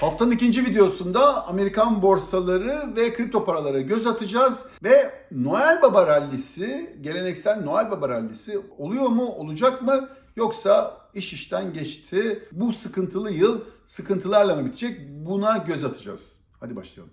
Haftanın ikinci videosunda Amerikan borsaları ve kripto paralara göz atacağız. Ve Noel Baba rallisi, geleneksel Noel Baba rallisi oluyor mu, olacak mı? Yoksa iş işten geçti. Bu sıkıntılı yıl sıkıntılarla mı bitecek? Buna göz atacağız. Hadi başlayalım.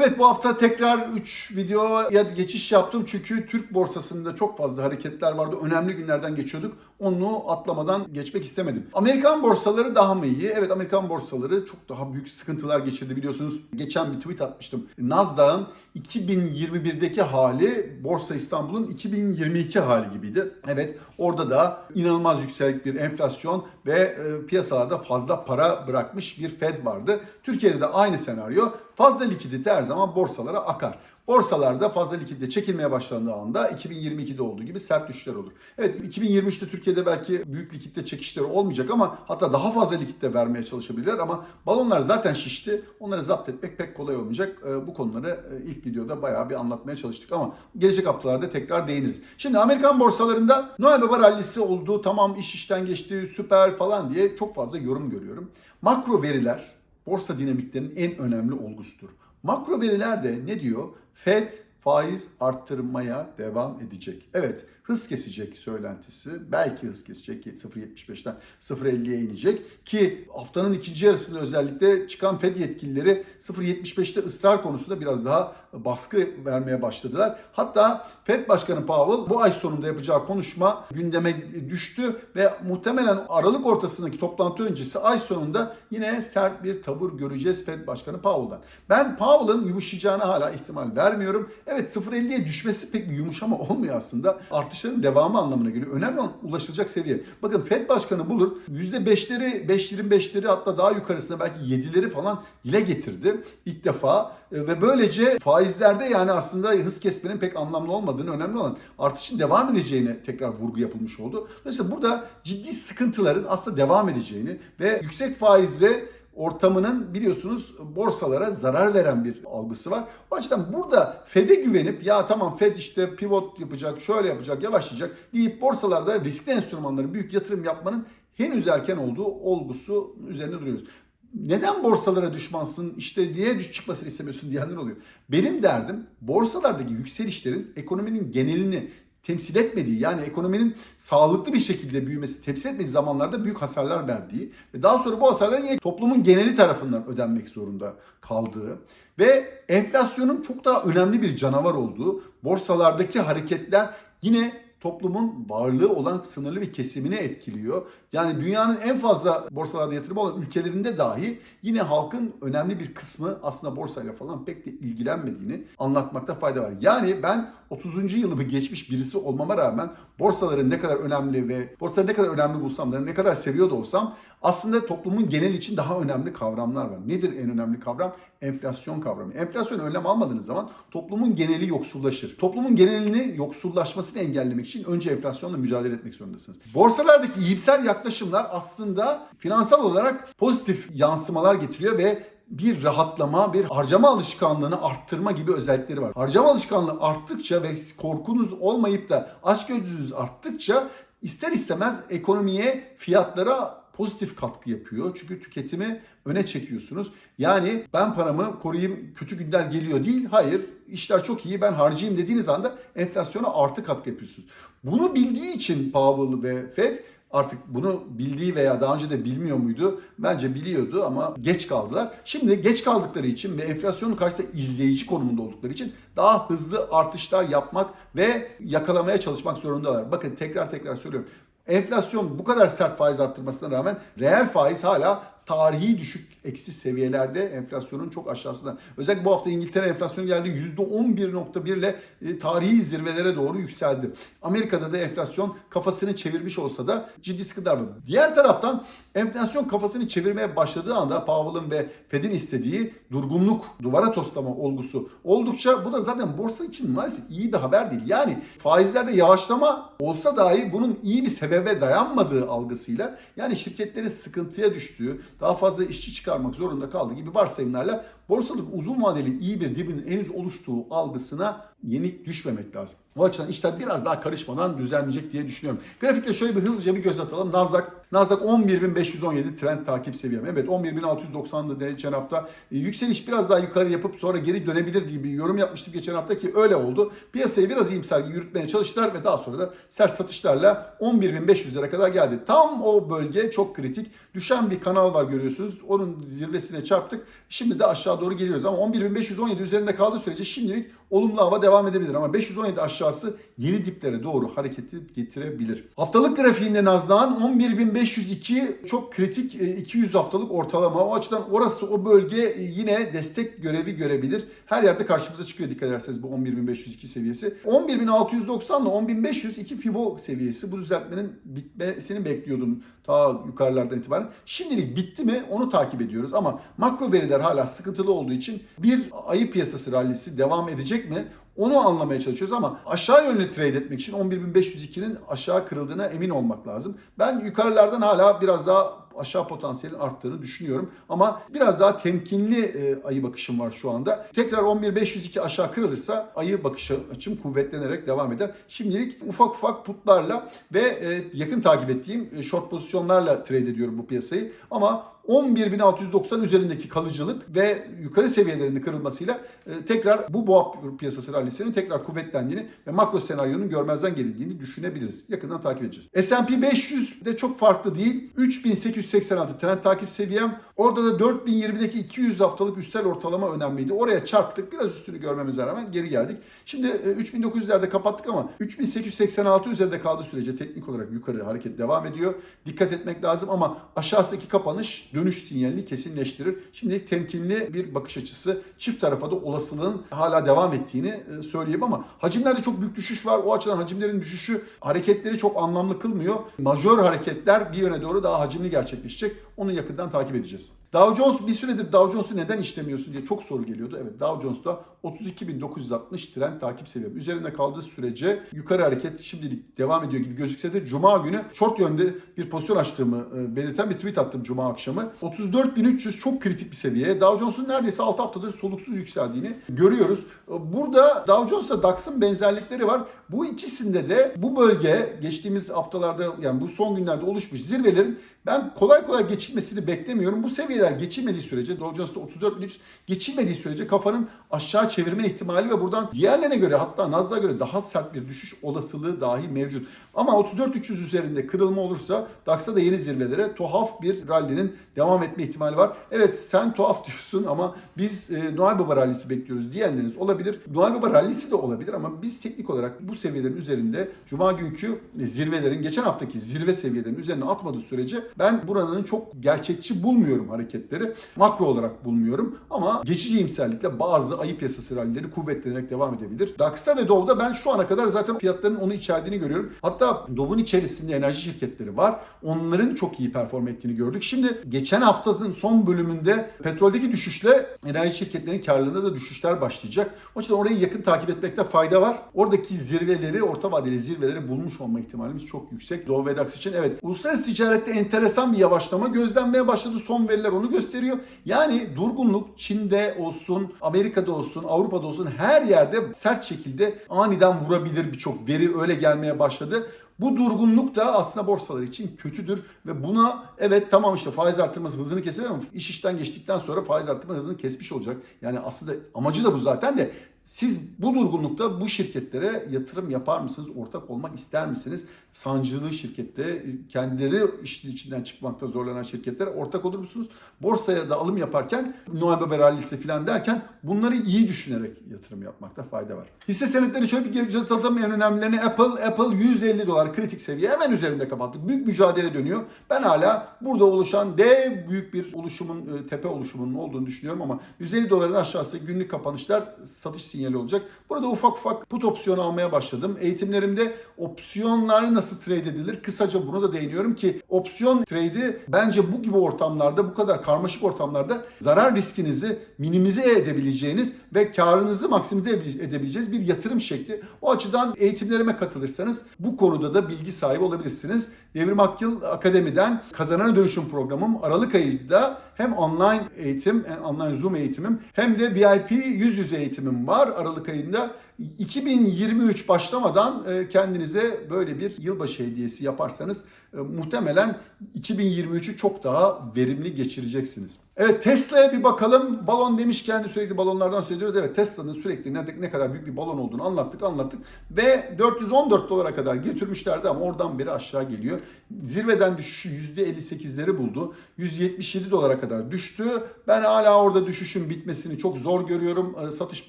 Evet bu hafta tekrar 3 videoya geçiş yaptım çünkü Türk borsasında çok fazla hareketler vardı. Önemli günlerden geçiyorduk. Onu atlamadan geçmek istemedim. Amerikan borsaları daha mı iyi? Evet Amerikan borsaları çok daha büyük sıkıntılar geçirdi biliyorsunuz. Geçen bir tweet atmıştım. Nasdaq'ın 2021'deki hali Borsa İstanbul'un 2022 hali gibiydi. Evet orada da inanılmaz yüksek bir enflasyon ve e, piyasalarda fazla para bırakmış bir Fed vardı. Türkiye'de de aynı senaryo. Fazla likidite her zaman borsalara akar. Borsalarda fazla likidite çekilmeye başlandığı anda 2022'de olduğu gibi sert düşüşler olur. Evet 2023'te Türkiye'de belki büyük likidite çekişleri olmayacak ama hatta daha fazla likidite vermeye çalışabilirler ama balonlar zaten şişti. Onları zapt etmek pek kolay olmayacak. Ee, Bu konuları e, ilk videoda bayağı bir anlatmaya çalıştık ama gelecek haftalarda tekrar değiniriz. Şimdi Amerikan borsalarında Noel Baba rallisi oldu. Tamam iş işten geçti süper falan diye çok fazla yorum görüyorum. Makro veriler borsa dinamiklerinin en önemli olgusudur. Makro veriler de ne diyor? Fed faiz arttırmaya devam edecek. Evet hız kesecek söylentisi. Belki hız kesecek. 0.75'ten 0.50'ye inecek. Ki haftanın ikinci yarısında özellikle çıkan Fed yetkilileri 0.75'te ısrar konusunda biraz daha baskı vermeye başladılar. Hatta Fed Başkanı Powell bu ay sonunda yapacağı konuşma gündeme düştü ve muhtemelen Aralık ortasındaki toplantı öncesi ay sonunda yine sert bir tavır göreceğiz Fed Başkanı Powell'dan. Ben Powell'ın yumuşayacağına hala ihtimal vermiyorum. Evet 0.50'ye düşmesi pek bir yumuşama olmuyor aslında. Artışların devamı anlamına geliyor. Önemli olan ulaşılacak seviye. Bakın Fed Başkanı Bullard %5'leri, 5.25'leri hatta daha yukarısına belki 7'leri falan dile getirdi ilk defa. Ve böylece faizlerde yani aslında hız kesmenin pek anlamlı olmadığını, önemli olan artışın devam edeceğine tekrar vurgu yapılmış oldu. Dolayısıyla burada ciddi sıkıntıların aslında devam edeceğini ve yüksek faizle ortamının biliyorsunuz borsalara zarar veren bir algısı var. O açıdan burada Fed'e güvenip ya tamam Fed işte pivot yapacak, şöyle yapacak, yavaşlayacak deyip borsalarda riskli enstrümanları büyük yatırım yapmanın henüz erken olduğu olgusu üzerinde duruyoruz. Neden borsalara düşmansın işte niye düş çıkmasını istemiyorsun diyenler oluyor. Benim derdim borsalardaki yükselişlerin ekonominin genelini temsil etmediği yani ekonominin sağlıklı bir şekilde büyümesi temsil etmediği zamanlarda büyük hasarlar verdiği ve daha sonra bu hasarların yine toplumun geneli tarafından ödenmek zorunda kaldığı ve enflasyonun çok daha önemli bir canavar olduğu borsalardaki hareketler yine toplumun varlığı olan sınırlı bir kesimini etkiliyor. Yani dünyanın en fazla borsalarda yatırım olan ülkelerinde dahi yine halkın önemli bir kısmı aslında borsayla falan pek de ilgilenmediğini anlatmakta fayda var. Yani ben 30. yılımı geçmiş birisi olmama rağmen borsaların ne kadar önemli ve borsaları ne kadar önemli bulsam da ne kadar seviyor da olsam aslında toplumun genel için daha önemli kavramlar var. Nedir en önemli kavram? Enflasyon kavramı. Enflasyon önlem almadığınız zaman toplumun geneli yoksullaşır. Toplumun genelini yoksullaşmasını engellemek için önce enflasyonla mücadele etmek zorundasınız. Borsalardaki iyimser yaklaşımlar aslında finansal olarak pozitif yansımalar getiriyor ve bir rahatlama, bir harcama alışkanlığını arttırma gibi özellikleri var. Harcama alışkanlığı arttıkça ve korkunuz olmayıp da açgözlülüğünüz arttıkça ister istemez ekonomiye, fiyatlara pozitif katkı yapıyor. Çünkü tüketimi öne çekiyorsunuz. Yani ben paramı koruyayım kötü günler geliyor değil. Hayır işler çok iyi ben harcayayım dediğiniz anda enflasyona artı katkı yapıyorsunuz. Bunu bildiği için Powell ve Fed artık bunu bildiği veya daha önce de bilmiyor muydu? Bence biliyordu ama geç kaldılar. Şimdi geç kaldıkları için ve enflasyonun karşısında izleyici konumunda oldukları için daha hızlı artışlar yapmak ve yakalamaya çalışmak zorundalar. Bakın tekrar tekrar söylüyorum. Enflasyon bu kadar sert faiz arttırmasına rağmen reel faiz hala tarihi düşük eksi seviyelerde enflasyonun çok aşağısında. Özellikle bu hafta İngiltere enflasyonu geldi %11.1 ile e, tarihi zirvelere doğru yükseldi. Amerika'da da enflasyon kafasını çevirmiş olsa da ciddi sıkıntılar var. Diğer taraftan enflasyon kafasını çevirmeye başladığı anda Powell'ın ve Fed'in istediği durgunluk, duvara toslama olgusu oldukça bu da zaten borsa için maalesef iyi bir haber değil. Yani faizlerde yavaşlama olsa dahi bunun iyi bir sebebe dayanmadığı algısıyla yani şirketlerin sıkıntıya düştüğü, daha fazla işçi çıkarmak zorunda kaldığı gibi varsayımlarla borsalık uzun vadeli iyi bir dibinin henüz oluştuğu algısına yenik düşmemek lazım. O açıdan işler biraz daha karışmadan düzenleyecek diye düşünüyorum. Grafikte şöyle bir hızlıca bir göz atalım. Nasdaq Nasdaq 11.517 trend takip seviyem. Evet 11.690'dı geçen hafta. E, yükseliş biraz daha yukarı yapıp sonra geri dönebilir gibi bir yorum yapmıştım geçen hafta ki öyle oldu. Piyasayı biraz iyimser yürütmeye çalıştılar ve daha sonra da sert satışlarla 11.500'lere kadar geldi. Tam o bölge çok kritik. Düşen bir kanal var görüyorsunuz. Onun zirvesine çarptık. Şimdi de aşağı doğru geliyoruz ama 11.517 üzerinde kaldığı sürece şimdilik olumlu hava devam edebilir. Ama 517 aşağısı yeni diplere doğru hareketi getirebilir. Haftalık grafiğinde Nasdaq'ın 11.502 çok kritik e, 200 haftalık ortalama. O açıdan orası o bölge e, yine destek görevi görebilir. Her yerde karşımıza çıkıyor dikkat ederseniz bu 11.502 seviyesi. 11.690 ile 10.502 Fibo seviyesi. Bu düzeltmenin bitmesini bekliyordum ta yukarılardan itibaren. Şimdilik bitti mi onu takip ediyoruz ama makro veriler hala sıkıntılı olduğu için bir ayı piyasası rallisi devam edecek mi? Onu anlamaya çalışıyoruz ama aşağı yönlü trade etmek için 11.502'nin aşağı kırıldığına emin olmak lazım. Ben yukarılardan hala biraz daha aşağı potansiyelin arttığını düşünüyorum. Ama biraz daha temkinli e, ayı bakışım var şu anda. Tekrar 11.502 aşağı kırılırsa ayı bakış açım kuvvetlenerek devam eder. Şimdilik ufak ufak putlarla ve e, yakın takip ettiğim e, short pozisyonlarla trade ediyorum bu piyasayı. Ama 11.690 üzerindeki kalıcılık ve yukarı seviyelerinin kırılmasıyla e, tekrar bu boğa piyasası rallisinin tekrar kuvvetlendiğini ve makro senaryonun görmezden gelindiğini düşünebiliriz. Yakından takip edeceğiz. S&P 500 de çok farklı değil. 3886 trend takip seviyem. Orada da 4020'deki 200 haftalık üstel ortalama önemliydi. Oraya çarptık. Biraz üstünü görmemize rağmen geri geldik. Şimdi e, 3900'lerde kapattık ama 3886 üzerinde kaldığı sürece teknik olarak yukarı hareket devam ediyor. Dikkat etmek lazım ama aşağısındaki kapanış dönüş sinyalini kesinleştirir. Şimdilik temkinli bir bakış açısı. Çift tarafa da olasılığın hala devam ettiğini e, söyleyeyim ama hacimlerde çok büyük düşüş var. O açıdan hacimlerin düşüşü hareketleri çok anlamlı kılmıyor. Majör hareketler bir yöne doğru daha hacimli gerçekleşecek. Onu yakından takip edeceğiz. Dow Jones bir süredir Dow Jones'u neden işlemiyorsun diye çok soru geliyordu. Evet Dow Jones'ta 32.960 trend takip seviyem. Üzerinde kaldığı sürece yukarı hareket şimdilik devam ediyor gibi gözükse de Cuma günü short yönde bir pozisyon açtığımı e, belirten bir tweet attım Cuma akşamı. 34.300 çok kritik bir seviye. Dow Jones'un neredeyse 6 haftadır soluksuz yükseldiğini görüyoruz. Burada Dow Jones'la DAX'ın benzerlikleri var. Bu ikisinde de bu bölge geçtiğimiz haftalarda yani bu son günlerde oluşmuş zirvelerin ben kolay kolay geçilmesini beklemiyorum. Bu seviyeler geçilmediği sürece Dow Jones'ta 34.300 geçilmediği sürece kafanın aşağı çevirme ihtimali ve buradan diğerlerine göre hatta Nasdaq'a göre daha sert bir düşüş olasılığı dahi mevcut. Ama 34.300 üzerinde kırılma olursa DAX'a da yeni zirvelere tuhaf bir rallinin devam etme ihtimali var. Evet sen tuhaf diyorsun ama biz e, Noel Baba rallisi bekliyoruz diyenleriniz olabilir. Noel Baba rallisi de olabilir ama biz teknik olarak bu seviyelerin üzerinde Cuma günkü zirvelerin geçen haftaki zirve seviyelerinin üzerine atmadığı sürece ben buranın çok gerçekçi bulmuyorum hareketleri. Makro olarak bulmuyorum ama geçici imserlikle bazı ayı piyasası rallileri kuvvetlenerek devam edebilir. DAX'ta ve Dow'da ben şu ana kadar zaten fiyatların onu içerdiğini görüyorum. Hatta Dow'un içerisinde enerji şirketleri var. Onların çok iyi perform ettiğini gördük. Şimdi geçen haftanın son bölümünde petroldeki düşüşle enerji şirketlerinin karlılığında da düşüşler başlayacak. O yüzden orayı yakın takip etmekte fayda var. Oradaki zirveleri, orta vadeli zirveleri bulmuş olma ihtimalimiz çok yüksek. Dow ve DAX için evet. Uluslararası ticarette enteresan bir yavaşlama gözlenmeye başladı. Son veriler onu gösteriyor. Yani durgunluk Çin'de olsun, Amerika'da olsun, Avrupa'da olsun her yerde sert şekilde aniden vurabilir birçok veri öyle gelmeye başladı. Bu durgunluk da aslında borsalar için kötüdür ve buna evet tamam işte faiz artırması hızını keser ama iş işten geçtikten sonra faiz artırma hızını kesmiş olacak. Yani aslında amacı da bu zaten de siz bu durgunlukta bu şirketlere yatırım yapar mısınız? Ortak olmak ister misiniz? Sancılı şirkette kendileri işin içinden çıkmakta zorlanan şirketlere ortak olur musunuz? Borsaya da alım yaparken Noel Baba rallisi falan derken bunları iyi düşünerek yatırım yapmakta fayda var. Hisse senetleri şöyle bir göz atalım en önemlilerini Apple, Apple 150 dolar kritik seviye hemen üzerinde kapattık. Büyük mücadele dönüyor. Ben hala burada oluşan dev büyük bir oluşumun, e, tepe oluşumunun olduğunu düşünüyorum ama 150 doların aşağısı günlük kapanışlar satış sinyali olacak. Burada ufak ufak put opsiyonu almaya başladım. Eğitimlerimde opsiyonlar nasıl trade edilir? Kısaca bunu da değiniyorum ki opsiyon trade'i bence bu gibi ortamlarda, bu kadar karmaşık ortamlarda zarar riskinizi minimize edebileceğiniz ve karınızı maksimize edebileceğiniz bir yatırım şekli. O açıdan eğitimlerime katılırsanız bu konuda da bilgi sahibi olabilirsiniz. Devrim Akyıl Akademi'den Kazanana Dönüşüm programım Aralık ayında hem online eğitim, online Zoom eğitimim hem de VIP yüz yüze eğitimim var Aralık ayında. 2023 başlamadan e, kendinize böyle bir yılbaşı hediyesi yaparsanız e, muhtemelen 2023'ü çok daha verimli geçireceksiniz. Evet Tesla'ya bir bakalım. Balon demişken de sürekli balonlardan söylüyoruz. Evet Tesla'nın sürekli ne, ne kadar büyük bir balon olduğunu anlattık anlattık. Ve 414 dolara kadar götürmüşlerdi ama oradan beri aşağı geliyor. Zirveden düşüşü %58'leri buldu. 177 dolara kadar düştü. Ben hala orada düşüşün bitmesini çok zor görüyorum. E, Satış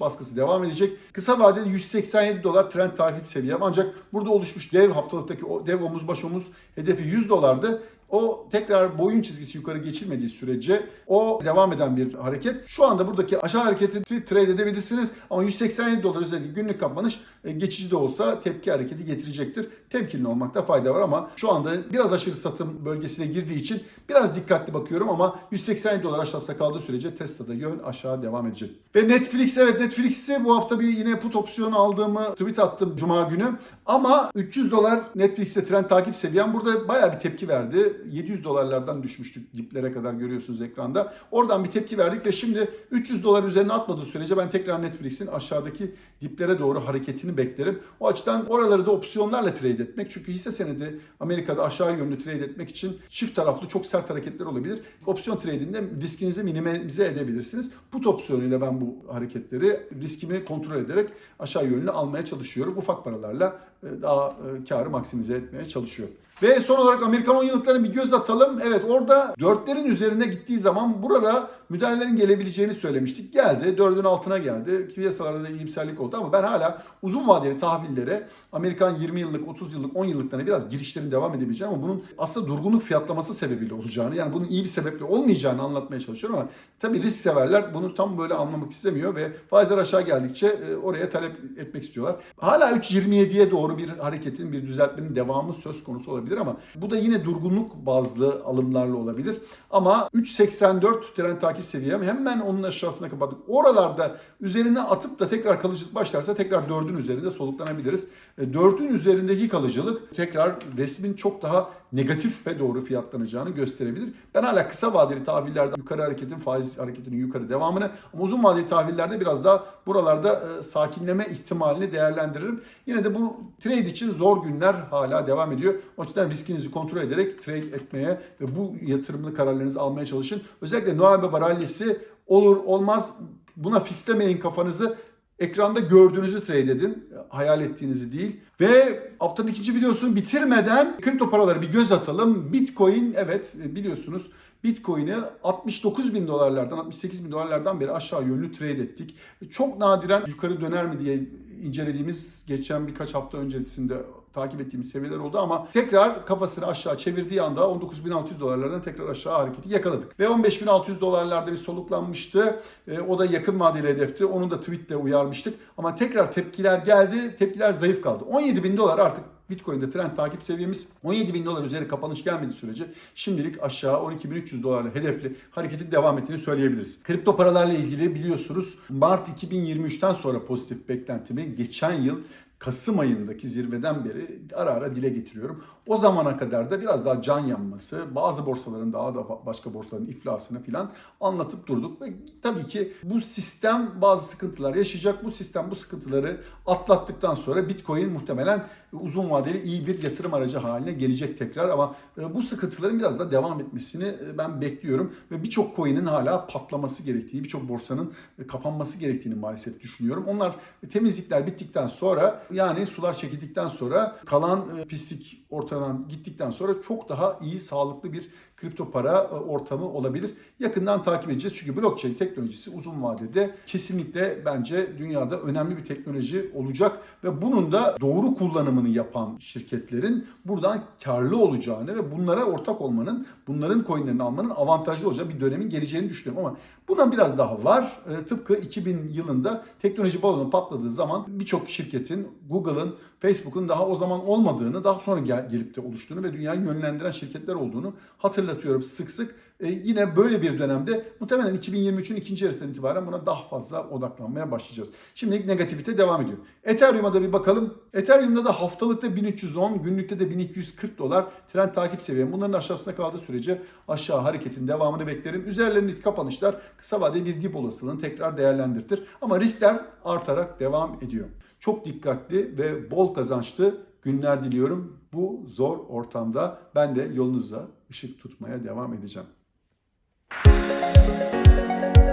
baskısı devam edecek. Kısa vadede 187 dolar trend takip seviyem. Ancak burada oluşmuş dev haftalıktaki dev omuz baş omuz hedefi 100 dolardı. O tekrar boyun çizgisi yukarı geçilmediği sürece o devam eden bir hareket. Şu anda buradaki aşağı hareketi trade edebilirsiniz ama 187 dolar özellikle günlük kapanış e, geçici de olsa tepki hareketi getirecektir. Temkinli olmakta fayda var ama şu anda biraz aşırı satım bölgesine girdiği için biraz dikkatli bakıyorum ama 187 dolar aşağısında kaldığı sürece Tesla'da yön aşağı devam edecek. Ve Netflix evet Netflix'i bu hafta bir yine put opsiyonu aldığımı tweet attım cuma günü. Ama 300 dolar Netflix'e trend takip seviyem burada bayağı bir tepki verdi. 700 dolarlardan düşmüştük diplere kadar görüyorsunuz ekranda. Oradan bir tepki verdik ve şimdi 300 dolar üzerine atmadığı sürece ben tekrar Netflix'in aşağıdaki diplere doğru hareketini beklerim. O açıdan oraları da opsiyonlarla trade etmek. Çünkü hisse senedi Amerika'da aşağı yönlü trade etmek için çift taraflı çok sert hareketler olabilir. Opsiyon trade'inde riskinizi minimize edebilirsiniz. Put opsiyonuyla ben bu hareketleri riskimi kontrol ederek aşağı yönlü almaya çalışıyorum. Ufak paralarla daha e, karı maksimize etmeye çalışıyorum. Ve son olarak Amerikan 10 yıllıklarına bir göz atalım. Evet orada dörtlerin üzerine gittiği zaman burada müdahalelerin gelebileceğini söylemiştik. Geldi. Dördün altına geldi. Piyasalarda da iyimserlik oldu ama ben hala uzun vadeli tahvillere Amerikan 20 yıllık, 30 yıllık, 10 yıllıklarına biraz girişlerin devam edebileceğim ama bunun aslında durgunluk fiyatlaması sebebiyle olacağını yani bunun iyi bir sebeple olmayacağını anlatmaya çalışıyorum ama tabii risk severler bunu tam böyle anlamak istemiyor ve faizler aşağı geldikçe e, oraya talep etmek istiyorlar. Hala 3.27'ye doğru bir hareketin, bir düzeltmenin devamı söz konusu olabilir ama bu da yine durgunluk bazlı alımlarla olabilir. Ama 3.84 trend takip seviyem hemen onun aşağısına kapattık. Oralarda üzerine atıp da tekrar kalıcılık başlarsa tekrar 4'ün üzerinde soluklanabiliriz. 4'ün üzerindeki kalıcılık tekrar resmin çok daha negatife doğru fiyatlanacağını gösterebilir. Ben hala kısa vadeli tahvillerde yukarı hareketin faiz hareketinin yukarı devamını ama uzun vadeli tahvillerde biraz daha buralarda e, sakinleme ihtimalini değerlendiririm. Yine de bu trade için zor günler hala devam ediyor. O yüzden riskinizi kontrol ederek trade etmeye ve bu yatırımlı kararlarınızı almaya çalışın. Özellikle Noel Baba rallisi olur olmaz buna fixlemeyin kafanızı. Ekranda gördüğünüzü trade edin. Hayal ettiğinizi değil. Ve haftanın ikinci videosunu bitirmeden kripto paralara bir göz atalım. Bitcoin evet biliyorsunuz Bitcoin'i 69 bin dolarlardan 68 bin dolarlardan beri aşağı yönlü trade ettik. Çok nadiren yukarı döner mi diye incelediğimiz geçen birkaç hafta öncesinde takip ettiğimiz seviyeler oldu ama tekrar kafasını aşağı çevirdiği anda 19.600 dolarlardan tekrar aşağı hareketi yakaladık. Ve 15.600 dolarlarda bir soluklanmıştı. E, o da yakın vadeli hedefti. Onu da tweetle uyarmıştık. Ama tekrar tepkiler geldi. Tepkiler zayıf kaldı. 17.000 dolar artık Bitcoin'de trend takip seviyemiz 17 bin dolar üzeri kapanış gelmediği sürece şimdilik aşağı 12.300 dolarla hedefli hareketin devam ettiğini söyleyebiliriz. Kripto paralarla ilgili biliyorsunuz Mart 2023'ten sonra pozitif beklentimi geçen yıl Kasım ayındaki zirveden beri ara ara dile getiriyorum. O zamana kadar da biraz daha can yanması, bazı borsaların daha da başka borsaların iflasını filan anlatıp durduk. Ve tabii ki bu sistem bazı sıkıntılar yaşayacak. Bu sistem bu sıkıntıları atlattıktan sonra Bitcoin muhtemelen uzun vadeli iyi bir yatırım aracı haline gelecek tekrar. Ama e, bu sıkıntıların biraz da devam etmesini e, ben bekliyorum. Ve birçok coin'in hala patlaması gerektiği, birçok borsanın e, kapanması gerektiğini maalesef düşünüyorum. Onlar temizlikler bittikten sonra yani sular çekildikten sonra kalan pislik ortadan gittikten sonra çok daha iyi, sağlıklı bir kripto para ortamı olabilir. Yakından takip edeceğiz çünkü blockchain teknolojisi uzun vadede kesinlikle bence dünyada önemli bir teknoloji olacak ve bunun da doğru kullanımını yapan şirketlerin buradan karlı olacağını ve bunlara ortak olmanın, bunların coinlerini almanın avantajlı olacağı bir dönemin geleceğini düşünüyorum ama buna biraz daha var. Tıpkı 2000 yılında teknoloji balonu patladığı zaman birçok şirketin, Google'ın, Facebook'un daha o zaman olmadığını, daha sonra gel, gelip de oluştuğunu ve dünyayı yönlendiren şirketler olduğunu hatırlatıyorum sık sık. E, yine böyle bir dönemde muhtemelen 2023'ün ikinci yarısından itibaren buna daha fazla odaklanmaya başlayacağız. Şimdi negativite devam ediyor. Ethereum'a da bir bakalım. Ethereum'da da haftalıkta 1310, günlükte de 1240 dolar trend takip seviyem. Bunların aşağısına kaldığı sürece aşağı hareketin devamını beklerim. Üzerlerindeki kapanışlar kısa vadeli bir dip olasılığını tekrar değerlendirtir. Ama riskler artarak devam ediyor. Çok dikkatli ve bol kazançlı günler diliyorum. Bu zor ortamda ben de yolunuzda ışık tutmaya devam edeceğim. Thank you.